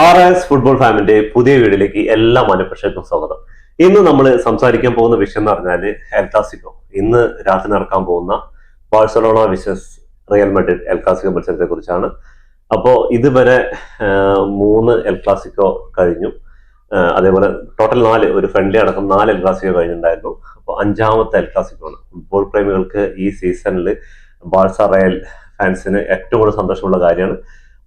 R S football ഫാമിന്റെ പുതിയ വീഡിയോയിലേക്ക് എല്ലാ മനഃപ്രേക്ഷകർക്കും സ്വാഗതം. ഇന്ന് നമ്മൾ സംസാരിക്കാൻ പോകുന്ന വിഷയം എന്ന് പറഞ്ഞാൽ എൽ ക്ലാസിക്കോ. ഇന്ന് രാത്രി നടക്കാൻ പോകുന്ന Barcelona versus Real Madrid El Clasico മത്സരത്തെ കുറിച്ചാണ്. അപ്പോൾ ഇതുവരെ മൂന്ന് എൽ ക്ലാസിക്കോ കഴിഞ്ഞു. അതേപോലെ ടോട്ടൽ നാല് ഒരു ഫ്രണ്ട്ലി അടക്കം നാല് എൽ ക്ലാസിക്കോ കഴിഞ്ഞിട്ടുണ്ടായിരുന്നു. അപ്പോൾ അഞ്ചാമത്തെ എൽ ക്ലാസിക്കോ ആണ് ഫുട്ബോൾ പ്രേമികൾക്ക് ഈ സീസണിൽ ബാഴ്സ റയൽ ഫാൻസിന് ഏറ്റവും കൂടുതൽ സന്തോഷമുള്ള കാര്യമാണ്.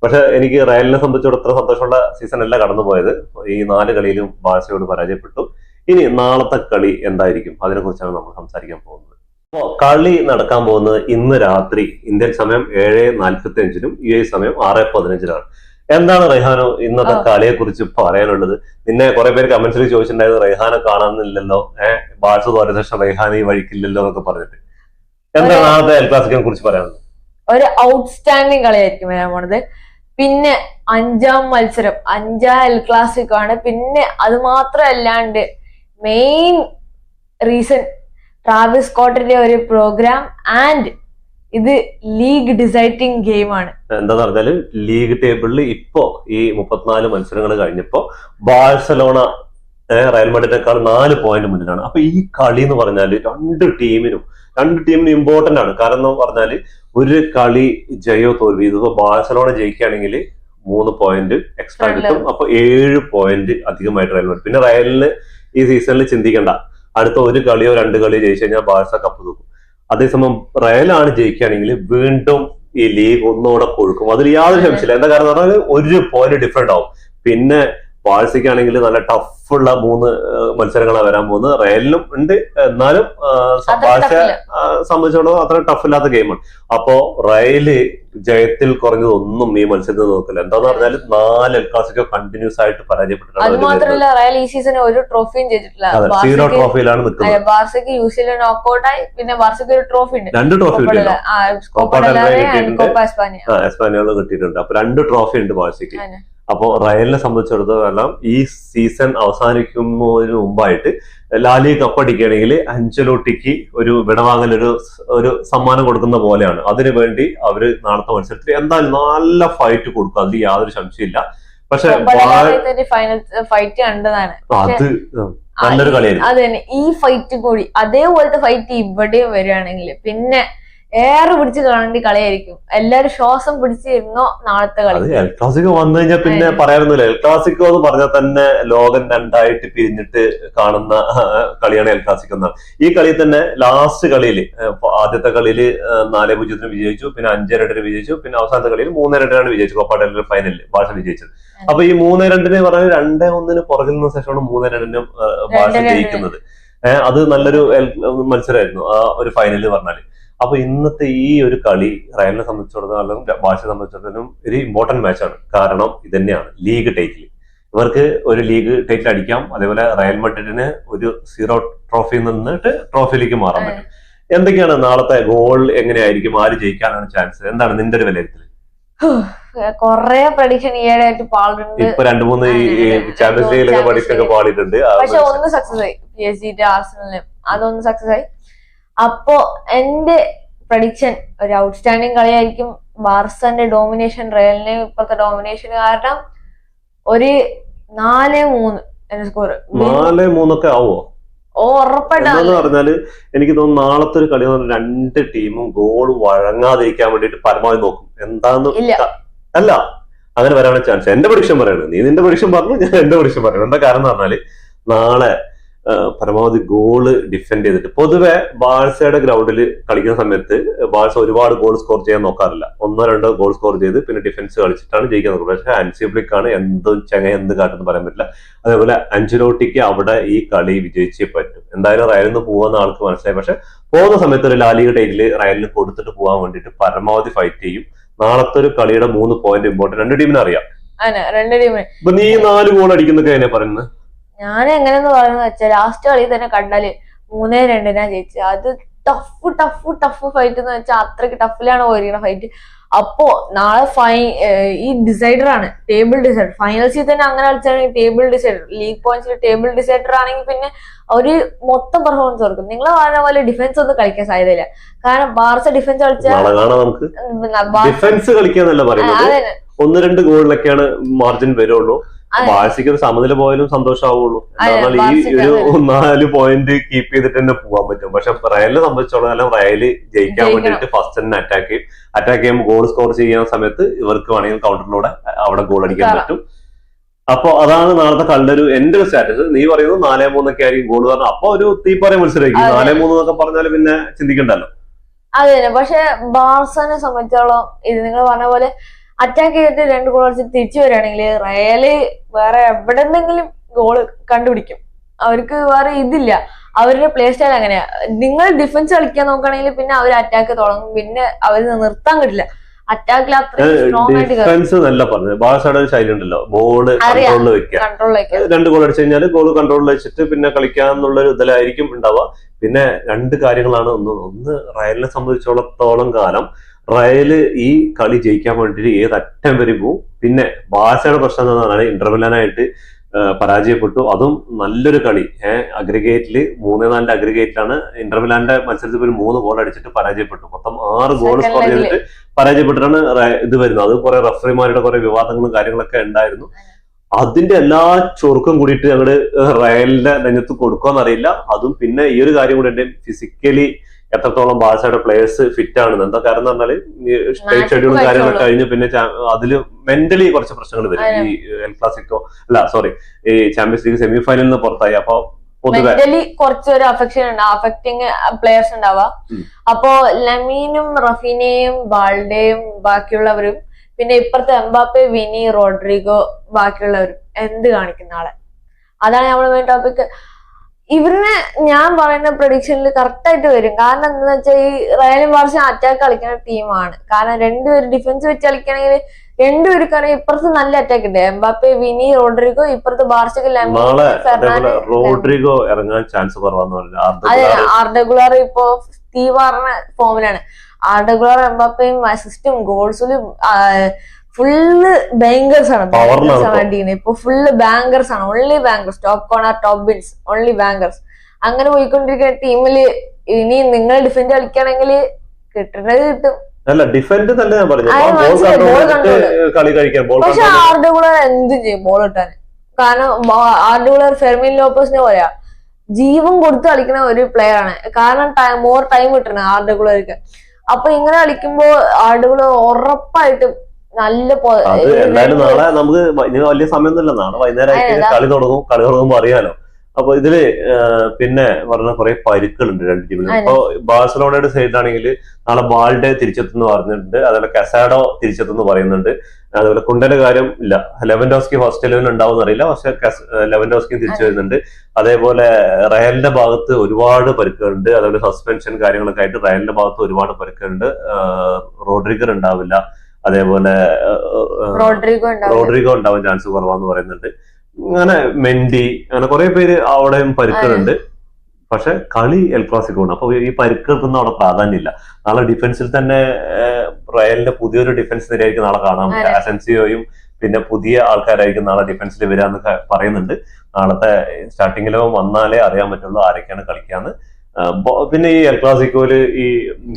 പക്ഷെ എനിക്ക് റയലിനെ സംബന്ധിച്ചിടത്തോളം സന്തോഷമുള്ള സീസൺ അല്ല കടന്നുപോയത്. ഈ നാല് കളിയിലും ബാഴ്സയോട് പരാജയപ്പെട്ടു. ഇനി നാളത്തെ കളി എന്തായിരിക്കും? അതിനെ കുറിച്ചാണ് നമ്മൾ സംസാരിക്കാൻ പോകുന്നത്. അപ്പോൾ കളി നടക്കാൻ പോകുന്നത് ഇന്ന് രാത്രി ഇന്ത്യൻ സമയം ഏഴ് നാൽപ്പത്തി അഞ്ചിനും യു എ സമയം ആറ് പതിനഞ്ചിനാണ് എന്താണ് റെഹാനോ ഇന്നത്തെ. കളിയെ കുറിച്ച് പറയാനുള്ളത്? നിന്നെ കുറെ പേര് കമന്റ്സിൽ ചോദിച്ചിട്ടുണ്ടായിരുന്നു റെഹാനെ കാണാനില്ലല്ലോ. ഏഹ് ബാഴ്സ തോറ്റ ശേഷം റെഹാൻ ഈ വഴിക്കില്ലല്ലോ എന്നൊക്കെ പറഞ്ഞിട്ട്. എന്താണ്. നാളത്തെ എൽ ക്ലാസിക്കിനെ കുറിച്ച് പറയാനുള്ളത്? ഒരു ഔട്ട്സ്റ്റാൻഡിങ് കളിയായിരിക്കും വരാൻ പോണത് പിന്നെ അഞ്ചാം മത്സരം അഞ്ചാം എൽ ക്ലാസിക്കോ ആണ്. പിന്നെ അത് മാത്രമല്ലാണ്ട് മെയിൻ റീസൺ ട്രാവിസ് സ്കോട്ടിന്റെ ഒരു പ്രോഗ്രാം ആൻഡ് ഇത് ലീഗ് ഡിസൈഡിങ് ആണ്. എന്താന്ന് പറഞ്ഞാൽ ലീഗ് ടേബിളിൽ ഇപ്പോ ഈ മുപ്പത്തിനാല് മത്സരങ്ങൾ കഴിഞ്ഞപ്പോ ബാഴ്സലോണ റയൽ നാല് പോയിന്റ് മുന്നിലാണ്. അപ്പൊ ഈ കളി എന്ന് പറഞ്ഞാൽ രണ്ട് ടീമിനും രണ്ട് ടീമിനും ഇമ്പോർട്ടന്റ് ആണ്. കാരണം പറഞ്ഞാൽ ഒരു കളി ജയോ തോൽവി. ഇതിപ്പോ ബാഴ്സലോണ ജയിക്കുകയാണെങ്കിൽ മൂന്ന് പോയിന്റ് എക്സ്ട്രാ. കിട്ടും. അപ്പൊ ഏഴ് പോയിന്റ് അധികമായിട്ട് റയൽ മഡ്രിഡ്. പിന്നെ റയലിന് ഈ സീസണിൽ ചിന്തിക്കണ്ട. അടുത്ത ഒരു കളിയോ രണ്ട് കളിയോ ജയിച്ചു കഴിഞ്ഞാൽ ബാഴ്സ കപ്പ് തൂക്കും അതേസമയം റയലാണ് ജയിക്കുകയാണെങ്കിൽ വീണ്ടും ഈ ലീഗ് ഒന്നുകൂടെ കൊഴുക്കും. അതിൽ യാതൊരു സംശയമില്ല എന്താ കാരണം? പറഞ്ഞാൽ ഒരു പോയിന്റ് ഡിഫറെന്റ് ആവും. പിന്നെ ബാഴ്സയ്ക്കാണെങ്കിൽ നല്ല ടഫുള്ള മൂന്ന് മത്സരങ്ങളാണ് വരാൻ പോകുന്നത്. റയലിനും ഉണ്ട്. എന്നാലും ആഹ്, സ- അത്ര ബാഴ്സ tough ഇല്ല. സംബന്ധിച്ചിടത്തോളം അത്ര ടഫ് ഇല്ലാത്ത ഗെയിമാണ്. അപ്പോ റയൽ ജയത്തിൽ കുറഞ്ഞത് ഒന്നും ഈ മത്സരത്തിൽ നോക്കില്ല. എന്താന്ന് പറഞ്ഞാൽ നാല് എൽ ക്ലാസിക്കോ കണ്ടിന്യൂസ് ആയിട്ട് പരാജയപ്പെട്ടിട്ടുണ്ട് റയൽ ഈ സീസൺ ഒരു ട്രോഫിയും ചെയ്തിട്ടില്ല. സീറോ ബാർസയ്ക്ക് ട്രോഫിയിലാണ് നിൽക്കുന്നത്. ബാർസയ്ക്ക് നോക്കൗട്ടായി പിന്നെ ബാർസയ്ക്ക് ഒരു ട്രോഫി ഉണ്ട്. രണ്ട് ട്രോഫി കിട്ടിയിട്ടുണ്ട്. എസ്പാനിയോൾ അപ്പൊ രണ്ട് ട്രോഫി ഉണ്ട് ബാഴ്സയ്ക്ക്. അതെ. അപ്പോ റയലിനെ സംബന്ധിച്ചിടത്തോളം ഈ സീസൺ അവസാനിക്കുന്നതിന് മുമ്പായിട്ട് ലാലി കപ്പടിക്കുകയാണെങ്കിൽ അഞ്ചലോട്ടിക്ക് ഒരു വിടവാങ്ങൽ ഒരു ഒരു സമ്മാനം കൊടുക്കുന്ന പോലെയാണ്. അതിനു വേണ്ടി അവർ നാളത്തെ മത്സരത്തിൽ എന്തായാലും നല്ല ഫൈറ്റ് കൊടുക്കും. അതിൽ യാതൊരു സംശയമില്ല. പക്ഷെ ഫൈറ്റ് കണ്ടതാണ്. അത് നല്ലൊരു കളിയായിരുന്നു അതെ ഈ ഫൈറ്റ് കൂടി അതേപോലത്തെ ഫൈറ്റ് ഇവിടെ വരികയാണെങ്കിൽ പിന്നെ ഏറെ പിടിച്ച് കാണേണ്ട കളിയായിരിക്കും. എല്ലാരും ശ്വാസം പിടിച്ചിരുന്നോ നാളത്തെ കളി? എൽ ക്ലാസിക്കോ വന്നു കഴിഞ്ഞാൽ പിന്നെ പറയാനൊന്നുമില്ല. എൽ ക്ലാസിക്കോ എന്ന് പറഞ്ഞാൽ തന്നെ ലോകം രണ്ടായിട്ട് പിരിഞ്ഞിട്ട് കാണുന്ന കളിയാണ് എൽ ക്ലാസിക്കോ എന്നാണ്. ഈ കളിയിൽ തന്നെ ലാസ്റ്റ് കളിയിൽ ആദ്യത്തെ കളിയിൽ നാല് പൂജ്യത്തിന് വിജയിച്ചു. പിന്നെ അഞ്ച് രണ്ടിന് വിജയിച്ചു. പിന്നെ അവസാനത്തെ കളിയിൽ മൂന്ന് രണ്ടിനാണ് വിജയിച്ചു കോപ്പ ഫൈനലിൽ ബാഴ്സ വിജയിച്ചത്. അപ്പൊ ഈ മൂന്ന് രണ്ടിന് പറഞ്ഞാൽ രണ്ടേ ഒന്നിന് പുറകിൽ നിന്ന് ശേഷമാണ് മൂന്ന് രണ്ടിന് ഭാഷ. ജയിക്കുന്നത്. ഏഹ് അത് നല്ലൊരു മത്സരമായിരുന്നു ആ ഒരു ഫൈനലിൽ പറഞ്ഞാൽ. അപ്പൊ ഇന്നത്തെ ഈ ഒരു കളി റയലിനെ സംബന്ധിച്ചിടത്തോളം ബാഴ്സയെ സംബന്ധിച്ചിടത്തോളം ഒരു ഇമ്പോർട്ടന്റ് മാച്ചാണ് കാരണം ഇതന്നെയാണ് ലീഗ് ടൈറ്റിൽ ഇവർക്ക് ഒരു ലീഗ് ടൈറ്റിൽ അടിക്കാം. അതേപോലെ റയൽ മഡ്രിഡിന് ഒരു സീറോ ട്രോഫി നിന്നിട്ട് ട്രോഫിയിലേക്ക് മാറാൻ പറ്റും. എന്തൊക്കെയാണ് നാളത്തെ ഗോൾ എങ്ങനെയായിരിക്കും? ആര് ജയിക്കാനാണ് ചാൻസ് എന്താണ് നിന്റെ ഒരു വിലയിരുത്തൽ? കൊറേ പ്രഡിക്ഷൻ ഈയിടെയായിട്ട് പാളിട്ടുണ്ട് ഇപ്പൊ രണ്ടു മൂന്ന് ചാമ്പ്യൻസ് ലീഗിലൊക്കെ പ്രഡിക്ഷൻ ഒക്കെ പാളിയിട്ടുണ്ട്. പക്ഷെ ഒന്ന് സക്സസ് ആയി. പി എസ് ജിന്റെ ആർസണലിന് അതൊന്ന് സക്സസ് ആയി. അപ്പോ എന്റെ പ്രഡിക്ഷൻ ഒരു ഔട്ട്സ്റ്റാൻഡിങ് കളിയായിരിക്കും ബാർസന്റെ ഡോമിനേഷൻ റയലിന് ഇപ്പോഴത്തെ ഡോമിനേഷൻ കാരണം ഒരു നാല് മൂന്ന് എന്റെ സ്കോർ നാല് മൂന്നൊക്കെ ആവോ? ഓ ഉറപ്പായിട്ടാണ് പറഞ്ഞാൽ എനിക്ക് തോന്നുന്നു നാളത്തെ ഒരു കളി എന്ന് പറഞ്ഞാൽ രണ്ട് ടീമും ഗോൾ വഴങ്ങാതിരിക്കാൻ വേണ്ടിട്ട് പരമാവധി നോക്കും. എന്താന്ന് ഇല്ല. അല്ല അങ്ങനെ വരാനുള്ള ചാൻസ് എന്റെ പ്രഡിക്ഷൻ പറയണത് നീ നിന്റെ പ്രഡിക്ഷൻ പറഞ്ഞു ഞാൻ എന്റെ പ്രഡിക്ഷൻ പറയണം. എന്താ കാരണം എന്ന് പറഞ്ഞാൽ നാളെ പരമാവധി ഗോൾ ഡിഫെൻഡ് ചെയ്തിട്ട്. പൊതുവെ ബാഴ്സയുടെ ഗ്രൗണ്ടിൽ കളിക്കുന്ന സമയത്ത് ബാഴ്സ ഒരുപാട് ഗോൾ സ്കോർ ചെയ്യാൻ നോക്കാറില്ല. ഒന്നോ രണ്ടോ ഗോൾ സ്കോർ ചെയ്ത് പിന്നെ ഡിഫൻസ് കളിച്ചിട്ടാണ് ജയിക്കാൻ നോക്കുന്നത് പക്ഷേ അൻസിബ്ലിക്കാണ് എന്ത് ചെങ്ങ എന്ത് കാട്ടെന്ന് പറയാൻ പറ്റില്ല. അതേപോലെ അഞ്ചിലോട്ടിക്ക് അവിടെ ഈ കളി വിജയിച്ചേ പറ്റും. എന്തായാലും റയലിന്ന് പോകുന്ന ആൾക്ക് മനസ്സിലായി. പക്ഷെ പോകുന്ന സമയത്ത് ഒരു ലാലിക ടൈറ്റിൽ റയലിന് കൊടുത്തിട്ട് പോകാൻ വേണ്ടിയിട്ട് പരമാവധി ഫൈറ്റ് ചെയ്യും. നാളത്തെ ഒരു കളിയുടെ മൂന്ന് പോയിന്റ് ഇമ്പോർട്ടന്റ് രണ്ട് ടീമിനറിയാം രണ്ട് ടീമിന് ഇപ്പൊ നീ നാല് ഗോൾ അടിക്കുന്നൊക്കെ എന്നെ പറയുന്നത്? ഞാൻ എങ്ങനെയെന്ന് പറയുന്നത് വെച്ചാൽ ലാസ്റ്റ് കളി തന്നെ കണ്ടാൽ മൂന്നേ രണ്ടിനാ ജയിച്ചത്. അത് ടഫ് ടഫ് ടഫ് ഫൈറ്റ് എന്ന് വെച്ചാൽ അത്രയ്ക്ക് ടഫിലാണ് പോയിരിക്കുന്ന ഫൈറ്റ് അപ്പോ നാളെ ഫൈ ഈ ഡിസൈഡർ ആണ്. ടേബിൾ ഡിസൈഡർ ഫൈനൽസിൽ തന്നെ അങ്ങനെ കളിച്ചാണെങ്കിൽ ടേബിൾ ഡിസൈഡർ ലീഗ് പോയിന്റ്സിൽ ടേബിൾ ഡിസൈഡർ ആണെങ്കിൽ പിന്നെ ഒരു മൊത്തം പെർഫോമൻസ് കൊടുക്കും. നിങ്ങൾ പറഞ്ഞ പോലെ ഡിഫൻസ് ഒന്നും കളിക്കാൻ സാധ്യതയില്ല. കാരണം ബാർസ ഡിഫൻസ് കളിച്ചാൽ നമുക്ക്. ഡിഫൻസ് കളിക്കാന്നല്ല പറയുന്നത്. ഒന്ന് രണ്ട് ഗോളിലൊക്കെയാണ് മാർജിൻ വരുള്ളൂ. അതെ. ഒരു സമനില പോയാലും സന്തോഷമാവുള്ളൂ എന്നാൽ ഈ ഒരു നാല് പോയിന്റ് കീപ്പ് ചെയ്തിട്ട് തന്നെ പോവാൻ പറ്റും. പക്ഷെ റയലിനെ സംബന്ധിച്ചോളം റയൽ ജയിക്കാൻ. വേണ്ടിയിട്ട് ഫസ്റ്റ് തന്നെ അറ്റാക്ക് ചെയ്യും. അറ്റാക്ക് ചെയ്യുമ്പോൾ ഗോൾ സ്കോർ ചെയ്യുന്ന സമയത്ത് ഇവർക്ക് വേണമെങ്കിൽ കൗണ്ടറിലൂടെ അവിടെ ഗോൾ അടിക്കാൻ പറ്റും. അപ്പൊ അതാണ് നാളത്തെ കളിയുടെ ഒരു എന്റെ ഒരു സ്റ്റാറ്റസ് നീ പറയുന്നത് നാലേ മൂന്നൊക്കെ ആയിരിക്കും ഗോൾ പറഞ്ഞു അപ്പൊ ഒരു തീ മത്സരമായിരിക്കും. അതെ. നാലേ മൂന്ന് എന്നൊക്കെ പറഞ്ഞാൽ പിന്നെ ചിന്തിക്കണ്ടല്ലോ. അതെ തന്നെ പക്ഷെ ബാർസനെ സംബന്ധിച്ചോളം ഇത് നിങ്ങൾ പറഞ്ഞ പോലെ അറ്റാക്ക് ചെയ്തിട്ട് രണ്ട് ഗോൾ അടിച്ച് തിരിച്ചു വരികയാണെങ്കിൽ റയൽ വേറെ എവിടെന്നെങ്കിലും ഗോൾ കണ്ടുപിടിക്കും. അവർക്ക് വേറെ ഇതില്ല. അവരുടെ പ്ലേ സ്റ്റൈൽ അങ്ങനെയാ. നിങ്ങൾ ഡിഫൻസ് കളിക്കാൻ നോക്കുകയാണെങ്കിൽ പിന്നെ അവർ അറ്റാക്ക് തുടങ്ങും. പിന്നെ അവർ നിർത്താൻ കിട്ടില്ല. അറ്റാക്കിൽ ഡിഫൻസ് നല്ല പറഞ്ഞത്. ബാഴ്സയുടെ ഒരു ശൈലി ഉണ്ടല്ലോ. ബോൾ കൺട്രോൾ കൺട്രോളിൽ വെക്കുക. രണ്ട് ഗോൾ അടിച്ചു കഴിഞ്ഞാൽ ഗോൾ കൺട്രോളിൽ വെച്ചിട്ട് പിന്നെ കളിക്കാന്നുള്ള ഒരു ഇതിലായിരിക്കും ഉണ്ടാവുക. പിന്നെ രണ്ട് കാര്യങ്ങളാണ് ഒന്ന് ഒന്ന് റയലിനെ സംബന്ധിച്ചിടത്തോളം കാലം. റയൽ ഈ കളി ജയിക്കാൻ വേണ്ടിയിട്ട് ഏത് അറ്റം വരെ പോവും. പിന്നെ ബാസയുടെ പ്രശ്നം എന്താണെന്നാണ് ഇന്റർവെല്ലാനായിട്ട് പരാജയപ്പെട്ടു. അതും നല്ലൊരു കളി. ഏഹ് അഗ്രിഗേറ്റിൽ മൂന്ന് നാലിന്റെ അഗ്രിഗേറ്റിലാണ് ഇന്റർവെല്ലാന്റെ മത്സരത്തിൽ ഒരു മൂന്ന് ഗോൾ അടിച്ചിട്ട് പരാജയപ്പെട്ടു. മൊത്തം ആറ് ഗോൾ സ്കോർ ചെയ്തിട്ട് പരാജയപ്പെട്ടിട്ടാണ് ഇത് വരുന്നത്. അത് കുറെ റഫറിമാരുടെ കുറെ വിവാദങ്ങളും കാര്യങ്ങളൊക്കെ ഉണ്ടായിരുന്നു. അതിന്റെ എല്ലാ ചൊറുക്കും കൂടിയിട്ട് ഞങ്ങൾ റയലിന്റെ നെഞ്ഞത്ത് കൊടുക്കുമെന്നറിയില്ല അതും പിന്നെ ഈ ഒരു കാര്യം കൂടെ ഉണ്ട്. ഫിസിക്കലി എത്രത്തോളം ബാഴ്സയുടെ പ്ലേയേഴ്സ് ഫിറ്റ് ആണെന്ന്. എന്താ കാരണം എന്ന് പറഞ്ഞാൽ സ്റ്റേറ്റ് ഷെഡ്യൂളും കാര്യങ്ങളൊക്കെ. കഴിഞ്ഞ് പിന്നെ അതിൽ മെന്റലി കുറച്ച് പ്രശ്നങ്ങൾ വരും. ഈ എൽ ക്ലാസിക്കോ അല്ല സോറി ഈ ചാമ്പ്യൻസ് ലീഗ് സെമി ഫൈനലിൽ നിന്ന് പുറത്തായി. അപ്പൊ മെന്റലി കുറച്ചൊരു അഫക്ഷൻ ഉണ്ട്. അഫക്റ്റിങ് പ്ലേയേഴ്സ് ഉണ്ടാവുക. അപ്പോ ലമീനും റഫീനയും ബാൾഡയും ബാക്കിയുള്ളവരും പിന്നെ ഇപ്പുറത്തെ എംബാപ്പെ വിനി റോഡ്രിഗോ ബാക്കിയുള്ളവരും എന്ത് കാണിക്കുന്ന ആളെ? അതാണ് നമ്മൾ മെയിൻ ടോപ്പിക് ഇവരിനെ ഞാൻ പറയുന്ന പ്രൊഡിക്ഷനിൽ കറക്റ്റ് ആയിട്ട് വരും. കാരണം എന്താന്ന് വെച്ചാൽ ഈ റയലും വർഷം അറ്റാക്ക് കളിക്കുന്ന ടീമാണ് കാരണം രണ്ടുപേരും ഡിഫൻസ് വെച്ച് കളിക്കുകയാണെങ്കിൽ രണ്ടുപേർക്കാണ് ഇപ്പുറത്ത് നല്ല അറ്റാക്ക് ഉണ്ട് എംബാപ്പെ വിനി റോഡ്രിഗോ ഇപ്പുറത്ത് ബാർസക്ക് റോഡ്രിഗോ ഇറങ്ങാൻ ചാൻസ് അതെ ആർഡർ ആർഡഗുലർ ഇപ്പോ തീവാറിന ഫോമിലാണ് ആർഡഗുളാർ എംബാപ്പയും അസിസ്റ്റും ഗോൾസിലും ഫുള്ള് ബാങ്കേഴ്സ് ആണ്. ബാങ്കേഴ്സ് ആണ് ഇപ്പൊ. അടിക്കുന്നത് ഇപ്പൊ ഫുള്ള് ബാങ്കേഴ്സ് ആണ്. Only bangers top corner top bins only bangers അങ്ങനെ പോയിക്കൊണ്ടിരിക്കുന്ന ടീമിൽ ഇനി നിങ്ങൾ ഡിഫൻഡ് കളിക്കുകയാണെങ്കിൽ കിട്ടുന്നത് കിട്ടും. അല്ല ഡിഫൻഡ് തന്നെ ഞാൻ പറഞ്ഞു കളി കഴിക്കാൻ ബോൾ പക്ഷെ ആരുടെ കൂടെ എന്തും ചെയ്യും ബോൾ കിട്ടാൻ. കാരണം ആർഡഗുലർ ഫെർമിൻ ലോപ്പേഴ്സിനെ പോലെയാ. ജീവൻ കൊടുത്ത് കളിക്കുന്ന ഒരു പ്ലെയർ ആണ്. കാരണം മോർ ടൈം കിട്ടണം കൂടെ അപ്പൊ ഇങ്ങനെ കളിക്കുമ്പോ കൂടെ ഉറപ്പായിട്ടും നല്ല എന്തായാലും നാളെ നമുക്ക് വലിയ സമയമൊന്നുമില്ല. നാളെ വൈകുന്നേരം ആയിട്ട് കളി തുടങ്ങും. കളി തുടങ്ങുമ്പോൾ അറിയാലോ. അപ്പൊ ഇതിൽ പിന്നെ പറഞ്ഞ കുറെ പരിക്കുകളുണ്ട് രണ്ട് ടീമിലും. അപ്പൊ ഇപ്പൊ ബാഴ്സലോണയുടെ സൈഡിലാണെങ്കിൽ നാളെ ബാൾഡെ തിരിച്ചെത്തുന്നു പറഞ്ഞിട്ടുണ്ട്. അതുപോലെ കസാഡോ തിരിച്ചെത്തുന്നു പറയുന്നുണ്ട്. അതുപോലെ കുണ്ടന്റെ കാര്യം ഇല്ല. ലെവൻഡോസ്കി ഫസ്റ്റ് ഇലവൻ ഉണ്ടാവും അറിയില്ല. പക്ഷെ ലെവൻഡോസ്കി തിരിച്ചു വരുന്നുണ്ട്. അതേപോലെ റയലിന്റെ ഭാഗത്ത് ഒരുപാട് പരുക്കുകളുണ്ട്. അതുപോലെ സസ്പെൻഷൻ കാര്യങ്ങളൊക്കെ ആയിട്ട് റയലിന്റെ ഭാഗത്ത് ഒരുപാട് പരുക്കുകളുണ്ട്. റോഡ്രിഗർ ഉണ്ടാവില്ല. അതേപോലെ റോഡ്രിഗോ ഉണ്ടാവും റോഡ്രിഗോ ഉണ്ടാവാൻ ചാൻസ് കുറവാന്ന് പറയുന്നുണ്ട്. അങ്ങനെ മെൻഡി അങ്ങനെ കുറെ പേര് അവിടെയും പരുക്കുന്നുണ്ട് പക്ഷെ കളി എൽ ക്ലാസിക്കോ ആണ്. അപ്പൊ ഈ പരുക്കൾക്കൊന്നും അവിടെ പ്രാധാന്യമില്ല. നാളെ ഡിഫൻസിൽ തന്നെ റയലിന്റെ പുതിയൊരു ഡിഫൻസ് നിരയായിരിക്കും നാളെ കാണാൻ അസൻസിയോയും പിന്നെ പുതിയ ആൾക്കാരായിരിക്കും നാളെ ഡിഫൻസിൽ വരാന്ന് പറയുന്നുണ്ട്. നാളത്തെ സ്റ്റാർട്ടിങ്ങിലോ വന്നാലേ അറിയാൻ പറ്റുള്ളൂ ആരൊക്കെയാണ് കളിക്കാന്ന്. പിന്നെ ഈ എൽ ക്ലാസിക്കോയിൽ ഈ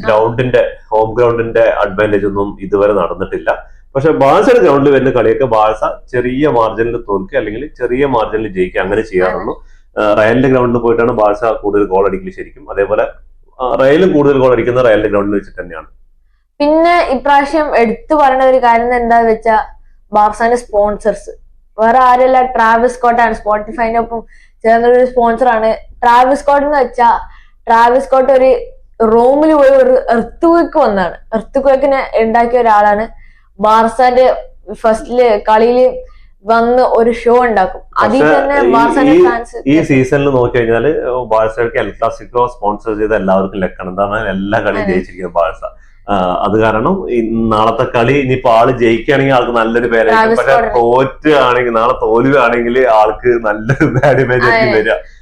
ഗ്രൗണ്ടിന്റെ ഹോം ഗ്രൗണ്ടിന്റെ അഡ്വാന്റേജ് ഒന്നും ഇതുവരെ നടന്നിട്ടില്ല. പക്ഷെ ബാഴ്സയുടെ ഗ്രൗണ്ടിൽ വരുന്ന കളിയൊക്കെ ബാഴ്സ ചെറിയ മാർജിനിൽ തോൽക്കുക അല്ലെങ്കിൽ ചെറിയ മാർജിനിൽ ജയിക്കുക അങ്ങനെ ചെയ്യാറുള്ളൂ. റയലിന്റെ ഗ്രൗണ്ടിൽ പോയിട്ടാണ് ബാഴ്സ കൂടുതൽ ഗോൾ അടിക്കുന്നത് ശരിക്കും. അതേപോലെ റയലും കൂടുതൽ ഗോൾ അടിക്കുന്ന റയലിന്റെ ഗ്രൗണ്ടിൽ വെച്ചിട്ട് തന്നെയാണ്. പിന്നെ ഇപ്രാവശ്യം എടുത്തു പറയുന്ന ഒരു കാര്യം എന്താ വെച്ചാ ബാർസാന്റെ സ്പോൺസേഴ്സ് വേറെ ആരുമല്ല ട്രാവിസ് സ്കോട്ടാണ്. സ്പോട്ടിഫൈനൊപ്പം ചേർന്നൊരു സ്പോൺസർ ആണ്. ട്രാവിസ് സ്കോട്ട് എന്ന് വെച്ചാ ട്രാവിസ് സ്കോട്ട് ഒരു റോമിൽ പോയി ഒരു എർത്ത് ക്വേക്ക് വന്നാണ്. എർത്ത് ക്വേക്കിനെ ഉണ്ടാക്കിയ ഒരാളാണ്. ബാർസാന്റെ ഫസ്റ്റിൽ കളിയിൽ വന്ന് ഒരു ഷോ ഉണ്ടാക്കും. അതിൽ തന്നെ ഈ- ഫാൻസ് ഈ സീസണിൽ നോക്കി കഴിഞ്ഞാൽ ബാഴ്സയ്ക്ക് എൽ ക്ലാസിക്കോ സ്പോൺസർ ചെയ്ത എല്ലാവർക്കും ലക്കണം. എന്താണ്? എല്ലാ കളിയും. ജയിച്ചിരിക്കുന്നത് ബാഴ്സ. അത് കാരണം നാളത്തെ കളി ഇനിയിപ്പോ ആൾ ജയിക്കുകയാണെങ്കിൽ ആൾക്ക് നല്ലൊരു പേരായിരിക്കും. പക്ഷെ. തോറ്റുകയാണെങ്കിൽ നാളെ തോൽവുകയാണെങ്കിൽ ആൾക്ക് നല്ലൊരു ബാഡ് ഇമേജ് ആയിരിക്കും വരിക.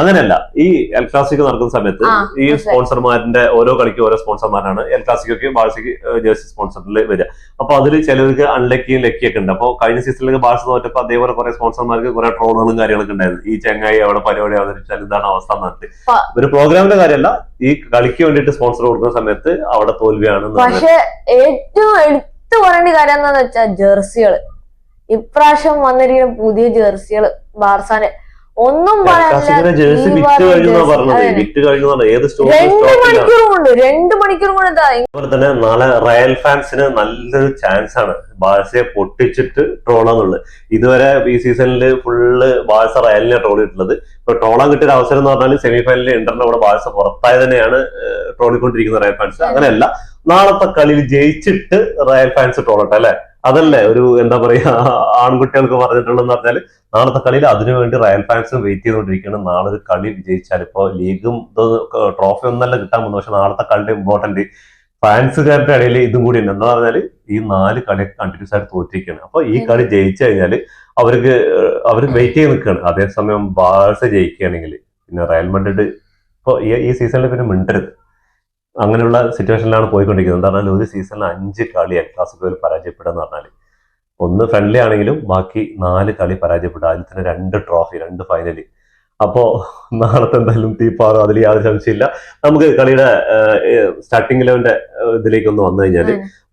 അങ്ങനെയല്ല. ഈ എൽ ക്ലാസിക് നടക്കുന്ന സമയത്ത് ഈ സ്പോൺസർമാരിന്റെ ഓരോ കളിക്കും ഓരോ സ്പോൺസർമാരാണ് എൽ ക്ലാസിക്കൊക്കെ ബാഴ്സയ്ക്ക് ജേഴ്സി സ്പോൺസറിൽ വരിക. അപ്പൊ അതിൽ ചിലർക്ക് അൺലക്കിയും ലക്കിയൊക്കെ ഉണ്ട്. അപ്പൊ കഴിഞ്ഞ സീസണിലേക്ക് ബാഴ്സ തോറ്റപ്പോ അതേപോലെ കുറെ സ്പോൺസർമാർക്ക് കുറെ ട്രോളുകളും കാര്യങ്ങളൊക്കെ ഉണ്ടായിരുന്നു. ഈ ചെങ്ങായി അവിടെ പരിപാടി അവതരിച്ചാൽ ഇതാണ് അവസ്ഥ എന്നിട്ട് പ- ഒരു പ്രോഗ്രാമിന്റെ കാര്യമല്ല. ഈ കളിക്ക് വേണ്ടിയിട്ട് സ്പോൺസർ കൊടുക്കുന്ന സമയത്ത് അവിടെ തോൽവിയാണ് പക്ഷെ ഏറ്റവും എടു- എടുത്തു പറയേണ്ട കാര്യം എന്താണെന്ന് വെച്ചാൽ ജേഴ്സികൾ ഇപ്രാവശ്യം വന്നിരിക്കുന്ന പുതിയ ജേഴ്സികൾ ബാർസാന്റെ ഒന്നും ജേഴ്സി വിറ്റ് കഴിഞ്ഞാ പറഞ്ഞത്. വിറ്റ് കഴിഞ്ഞു ഏത് സ്റ്റോർ രണ്ട് മണിക്കൂർ കൊണ്ട് രണ്ട് മണിക്കൂർ കൊണ്ട് അതുപോലെ തന്നെ നാളെ റയൽ ഫാൻസിന് നല്ലൊരു ചാൻസ് ആണ്. ബാഴ്സയെ പൊട്ടിച്ചിട്ട് ട്രോളാന്നുള്ളത് ഇതുവരെ ഈ സീസണിൽ ഫുള്ള് ബാഴ്സ റയലിനെ ട്രോൾ ചെയ്തിട്ടുള്ളത്. ഇപ്പൊ ട്രോളാൻ കിട്ടിയ അവസരം എന്ന് പറഞ്ഞാൽ സെമി ഫൈനലിൽ ഇന്ററിന്റെ കൂടെ ബാഴ്സ പുറത്തായി തന്നെയാണ് ട്രോളിക്കൊണ്ടിരിക്കുന്നത് റയൽ ഫാൻസ്. അങ്ങനെയല്ല നാളത്തെ കളിയിൽ ജയിച്ചിട്ട് റയൽ ഫാൻസ് ട്രോളട്ടെ അല്ലെ? അതല്ലേ? ഒരു എന്താ പറയാ ആൺകുട്ടികൾക്ക് പറഞ്ഞിട്ടുള്ളതെന്ന് പറഞ്ഞാൽ നാളത്തെ കളിയിൽ അതിനുവേണ്ടി റയൽ ഫാൻസ് വെയിറ്റ് ചെയ്തുകൊണ്ടിരിക്കുകയാണ്. നാളെ ഒരു കളി വിജയിച്ചാൽ ഇപ്പോ ലീഗും ട്രോഫി ഒന്നല്ല കിട്ടാൻ പോകുന്നു പക്ഷെ നാളത്തെ കളിയുടെ ഇമ്പോർട്ടന്റ് ഫാൻസുകാരുടെ ഇടയിൽ ഇതും കൂടി ഉണ്ട്. എന്താ പറഞ്ഞാൽ ഈ നാല് കളി കണ്ടിന്യൂസ് ആയിട്ട് തോറ്റിരിക്കുകയാണ്. അപ്പൊ ഈ കളി ജയിച്ചു കഴിഞ്ഞാൽ അവർക്ക് അവർ വെയിറ്റ് ചെയ്ത് നിൽക്കുകയാണ്. അതേസമയം ബാഴ്സ ജയിക്കുകയാണെങ്കിൽ പിന്നെ റയൽ മഡ്രിഡ് ഇപ്പൊ ഈ ഈ സീസണിൽ പിന്നെ മിണ്ടരുത്. അങ്ങനെയുള്ള സിറ്റുവേഷനിലാണ് പോയിക്കൊണ്ടിരിക്കുന്നത്. എന്താ പറഞ്ഞാൽ ഒരു സീസണിൽ അഞ്ച് കളി എൽ ക്ലാസിക്കോയിൽ പരാജയപ്പെടുക എന്ന് പറഞ്ഞാൽ ഒന്ന് ഫ്രണ്ട്ലി ആണെങ്കിലും ബാക്കി നാല് കളി പരാജയപ്പെടുക. അതിൽ തന്നെ രണ്ട് ട്രോഫി രണ്ട് ഫൈനലി അപ്പോ നാളത്തെ എന്തായാലും തീപ്പാറും അതിൽ യാതൊരു സംശയമില്ല നമുക്ക് കളിയുടെ സ്റ്റാർട്ടിംഗ് ലെവലിന്റെ ഇതിലേക്ക് ഒന്ന് വന്നു കഴിഞ്ഞാൽ.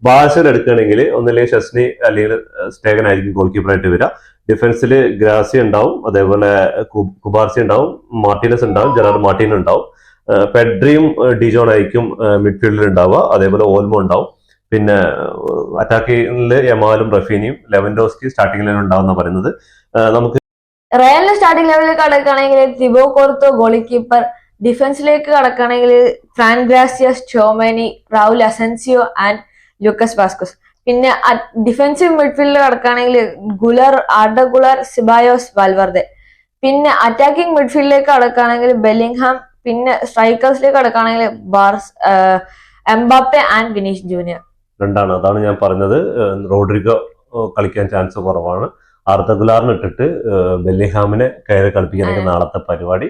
ബാഴ്സയിൽ എടുക്കുകയാണെങ്കിൽ ഒന്നില്ലെങ്കിൽ ഷസ്നി അല്ലെങ്കിൽ സ്റ്റേഗൻ ആയിരിക്കും ഗോൾ കീപ്പറായിട്ട് വരിക. ഡിഫൻസിൽ ഗ്രാസി ഉണ്ടാവും. അതേപോലെ കുബാർസി ഉണ്ടാവും. മാർട്ടിനസ് ഉണ്ടാവും. ജെറാർഡ് മാർട്ടിൻ ഉണ്ടാവും. പെഡ്രിയും ഡിജോൺ ആയിരിക്കും മിഡ്ഫീൽഡിൽ ഉണ്ടാവുക. അതേപോലെ ഓൽമോ ഉണ്ടാവും. പിന്നെ അറ്റാക്കിങ്ങിൽ യമാലും റഫീനിയും ലെവൻഡോസ്കി സ്റ്റാർട്ടിംഗ് ലൈൻ ഉണ്ടാവും പറയുന്നത്. നമുക്ക് റയലിന്റെ സ്റ്റാർട്ടിംഗ് ലെവലിൽ കടക്കുകയാണെങ്കിൽ തിബോ കോർത്തോ ഗോളി കീപ്പർ ഡിഫൻസിലേക്ക് കടക്കുകയാണെങ്കിൽ Fran Garcia Tchouameni Raul Asencio and Lucas Vazquez. പിന്നെ ഡിഫൻസീവ് മിഡ്ഫീൽഡിൽ കടക്കുകയാണെങ്കിൽ Guler Arda Guler Ceballos Valverde. പിന്നെ അറ്റാക്കിംഗ് മിഡ്ഫീൽഡിലേക്ക് കടക്കുകയാണെങ്കിൽ ബെല്ലിംഗ്ഹാം പിന്നെ സ്ട്രൈക്കേഴ്സിലേക്ക് കടക്കുകയാണെങ്കിൽ ബാർസ് എംബാപ്പെ ആൻഡ് വിനീഷ് ജൂനിയർ. രണ്ടാണ്. അതാണ് ഞാൻ പറഞ്ഞത്. റോഡ്രിഗോ കളിക്കാൻ ചാൻസ് കുറവാണ്. ആർത്തഗുലാറിന് ഇട്ടിട്ട് ബെല്ലിഹാമിനെ കയറി കളിപ്പിക്കാനൊക്കെ നാളത്തെ പരിപാടി.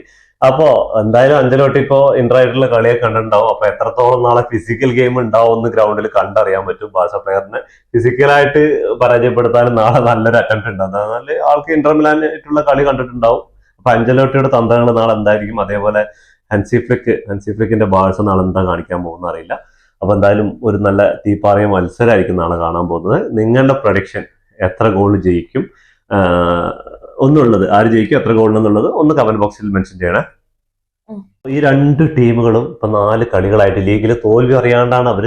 അപ്പോ എന്തായാലും അഞ്ചലോട്ട് ഇപ്പോ ഇന്ററായിട്ടുള്ള കളിയെ കണ്ടുണ്ടാവും അപ്പൊ എത്രത്തോളം നാളെ ഫിസിക്കൽ ഗെയിം ഉണ്ടാവും എന്ന് ഗ്രൗണ്ടിൽ കണ്ടറിയാൻ പറ്റും ബാസ പ്ലെയറിനെ ഫിസിക്കലായിട്ട് പരാജയപ്പെടുത്താനും നാളെ നല്ലൊരു അറ്റംപ്റ്റ് ഉണ്ടാവും എന്നാൽ ആൾക്ക് ഇന്റർമിലാനായിട്ടുള്ള കളി കണ്ടിട്ടുണ്ടാവും. അപ്പൊ അഞ്ചലോട്ടിയുടെ തന്ത്രങ്ങൾ നാളെ എന്തായിരിക്കും? അതേപോലെ ഹൻസി ഫ്ലിക്ക് ഹൻസി ഫ്ലിക്കിന്റെ ബാഴ്സ നാളെ എന്താ കാണിക്കാൻ പോകുന്ന അറിയില്ല. അപ്പൊ എന്തായാലും ഒരു നല്ല തീപ്പാറിയ മത്സരമായിരിക്കും നാളെ കാണാൻ പോകുന്നത്. നിങ്ങളുടെ പ്രൊഡിക്ഷൻ എത്ര ഗോൾ ജയിക്കും? ഒന്നുള്ളത്. ആര് ജയിക്കും എത്ര ഗോൾ എന്നുള്ളത് ഒന്ന് കമന്റ് ബോക്സിൽ മെൻഷൻ ചെയ്യണേ. ഈ രണ്ട് ടീമുകളും ഇപ്പൊ നാല് കളികളായിട്ട് ലീഗിൽ തോൽവി അറിയാണ്ടാണ് അവർ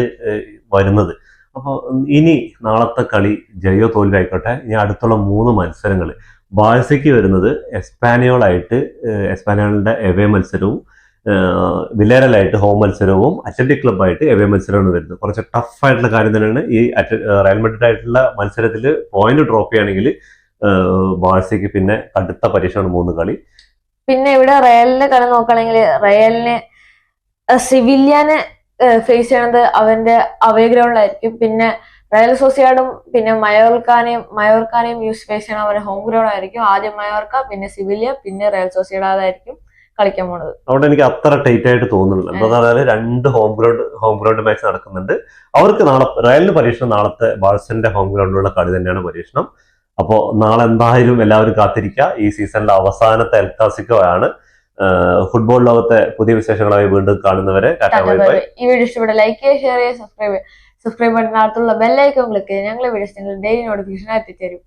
വരുന്നത്. അപ്പോൾ ഇനി നാളത്തെ കളി ജയോ തോൽവി ആയിക്കോട്ടെ ഇനി അടുത്തുള്ള മൂന്ന് മത്സരങ്ങൾ ബാഴ്സയ്ക്ക് വരുന്നത് എസ്പാനിയോളായിട്ട് എസ്പാനിയോളിന്റെ എവേ മത്സരവും വില്ലേരലായിട്ട് ഹോം മത്സരവും അത്ലറ്റിക് ക്ലബ്ബായിട്ട് എവേ മത്സരമാണ് വരുന്നത്. കുറച്ച് ടഫ് ആയിട്ടുള്ള കാര്യം തന്നെയാണ് ഈ റയൽ മഡ്രിഡ് ആയിട്ടുള്ള മത്സരത്തിൽ പോയിന്റ് ഡ്രോപ്പ് ചെയ്യുകയാണെങ്കിൽ ബാഴ്സയ്ക്ക് പിന്നെ കടുത്ത പരീക്ഷയാണ് മൂന്ന് കളി. പിന്നെ ഇവിടെ റയലിന്റെ കളി നോക്കുകയാണെങ്കിൽ റയലിനെ സിവിലിയനെ ഫേസ് ചെയ്യണത് അവന്റെ അവേ ഗ്രൗണ്ടായിരിക്കും പിന്നെ റയൽ സോസിയാഡും പിന്നെ മയോർക്കാനെയും മയോർക്കാനെയും യൂസ് ഫേസ് ചെയ്യണം അവരുടെ ഹോം ഗ്രൗണ്ട് ആയിരിക്കും. ആദ്യം മയോർക്ക പിന്നെ സിവിലിയ പിന്നെ റയൽ സോസിയാഡ് അതായിരിക്കും കളിക്കാൻ പോണത്. അവിടെ എനിക്ക് അത്ര ടൈറ്റ് ആയിട്ട് തോന്നുന്നില്ല. എന്താ പറഞ്ഞാൽ രണ്ട് home ground home ground match നടക്കുന്നുണ്ട്. അവർക്ക് നാളെ റയലിന് പരീക്ഷണം നാളത്തെ ബാഴ്സന്റെ ഹോം ഗ്രൗണ്ടിലുള്ള കളി തന്നെയാണ് പരീക്ഷണം. അപ്പോൾ നാളെ എന്തായാലും എല്ലാവരും കാത്തിരിക്കുക ഈ സീസണിലെ അവസാനത്തെ എൽ ക്ലാസിക്കോ ആണ്. ഫുട്ബോൾ ലോകത്തെ പുതിയ വിശേഷങ്ങളായി വീണ്ടും കാണുന്നവരെ ഈ വീഡിയോ ഇഷ്ടപ്പെട്ട ലൈക്ക് ചെയ്യുക ഷെയർ ചെയ്യുക സബ്സ്ക്രൈബ് ചെയ്യുക സബ്സ്ക്രൈബ് ബട്ടൺ അടുത്തുള്ള ബെല്ലൈക്കൺ ക്ലിക്ക് ഞങ്ങളെ വീഡിയോസ് ഡെയിലി നോട്ടിഫിക്കേഷൻ എത്തിച്ചേരും.